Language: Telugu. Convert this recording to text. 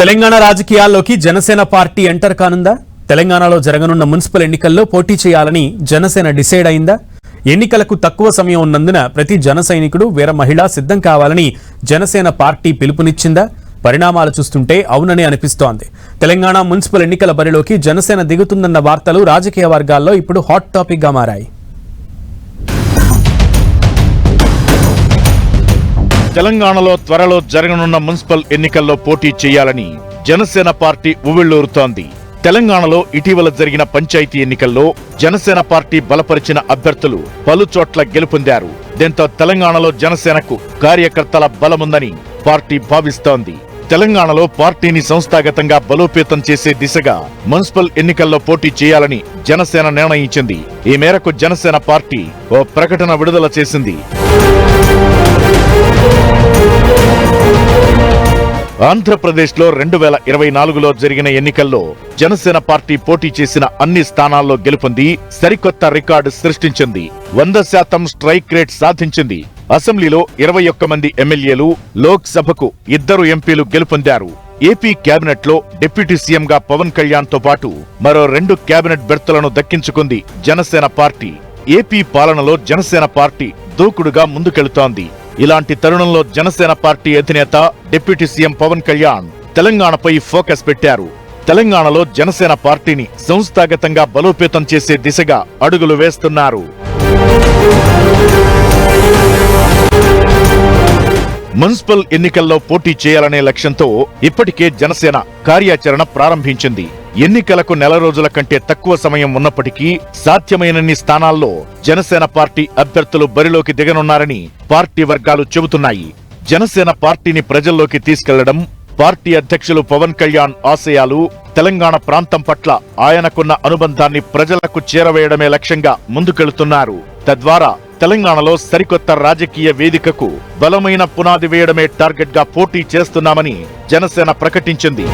తెలంగాణ రాజకీయాల్లోకి జనసేన పార్టీ ఎంటర్ కానుందా? తెలంగాణలో జరగనున్న మున్సిపల్ ఎన్నికల్లో పోటీ చేయాలని జనసేన డిసైడ్ అయిందా? ఎన్నికలకు తక్కువ సమయం ఉన్నందున ప్రతి జన సైనికుడు వీర మహిళ సిద్ధం కావాలని జనసేన పార్టీ పిలుపునిచ్చిందా? పరిణామాలు చూస్తుంటే అవునని అనిపిస్తోంది. తెలంగాణ మున్సిపల్ ఎన్నికల బరిలోకి జనసేన దిగుతుందన్న వార్తలు రాజకీయ వర్గాల్లో ఇప్పుడు హాట్ టాపిక్గా మారాయి. తెలంగాణలో త్వరలో జరగనున్న మున్సిపల్ ఎన్నికల్లో పోటీ చేయాలని జనసేన పార్టీ ఉవ్విళ్ళూరుతోంది తెలంగాణలో ఇటీవల జరిగిన పంచాయతీ ఎన్నికల్లో జనసేన పార్టీ బలపరిచిన అభ్యర్థులు పలుచోట్ల గెలుపొందారు. దీంతో తెలంగాణలో జనసేనకు కార్యకర్తల బలముందని పార్టీ భావిస్తోంది. తెలంగాణలో పార్టీని సంస్థాగతంగా బలోపేతం చేసే దిశగా మున్సిపల్ ఎన్నికల్లో పోటీ చేయాలని జనసేన నిర్ణయించింది. ఈ మేరకు జనసేన పార్టీ ఓ ప్రకటన విడుదల చేసింది. ఆంధ్రప్రదేశ్లో రెండు వేల ఇరవై నాలుగులో జరిగిన ఎన్నికల్లో జనసేన పార్టీ పోటీ చేసిన అన్ని స్థానాల్లో గెలుపొంది సరికొత్త రికార్డు సృష్టించింది. వంద శాతం స్ట్రైక్ రేట్ సాధించింది. అసెంబ్లీలో ఇరవై ఒక్క మంది ఎమ్మెల్యేలు లోక్సభకు ఇద్దరు ఎంపీలు గెలుపొందారు. ఏపీ కేబినెట్లో డిప్యూటీ సీఎంగా పవన్ కళ్యాణ్తో పాటు మరో రెండు కేబినెట్ బెర్తులను దక్కించుకుంది జనసేన పార్టీ. ఏపీ పాలనలో జనసేన పార్టీ దూకుడుగా ముందుకెళుతోంది. ఇలాంటి తరుణంలో జనసేన పార్టీ అధినేత డిప్యూటీ సీఎం పవన్ కళ్యాణ్ తెలంగాణపై ఫోకస్ పెట్టారు. తెలంగాణలో జనసేన పార్టీని సంస్థాగతంగా బలోపేతం చేసే దిశగా అడుగులు వేస్తున్నారు. మున్సిపల్ ఎన్నికల్లో పోటీ చేయాలనే లక్ష్యంతో ఇప్పటికే జనసేన కార్యాచరణ ప్రారంభించింది. ఎన్నికలకు నెల రోజుల కంటే తక్కువ సమయం ఉన్నప్పటికీ సాధ్యమైనన్ని స్థానాల్లో జనసేన పార్టీ అభ్యర్థులు బరిలోకి దిగనున్నారని పార్టీ వర్గాలు చెబుతున్నాయి. జనసేన పార్టీని ప్రజల్లోకి తీసుకెళ్ళడం పార్టీ అధ్యక్షులు పవన్ కళ్యాణ్ ఆశయాలు తెలంగాణ ప్రాంతం పట్ల ఆయనకున్న అనుబంధాన్ని ప్రజలకు చేరవేయడమే లక్ష్యంగా ముందుకెళ్తున్నారు. తద్వారా తెలంగాణలో సరికొత్త రాజకీయ వేదికకు బలమైన పునాది వేయడమే టార్గెట్గా పోటీ చేస్తున్నామని జనసేన ప్రకటించింది.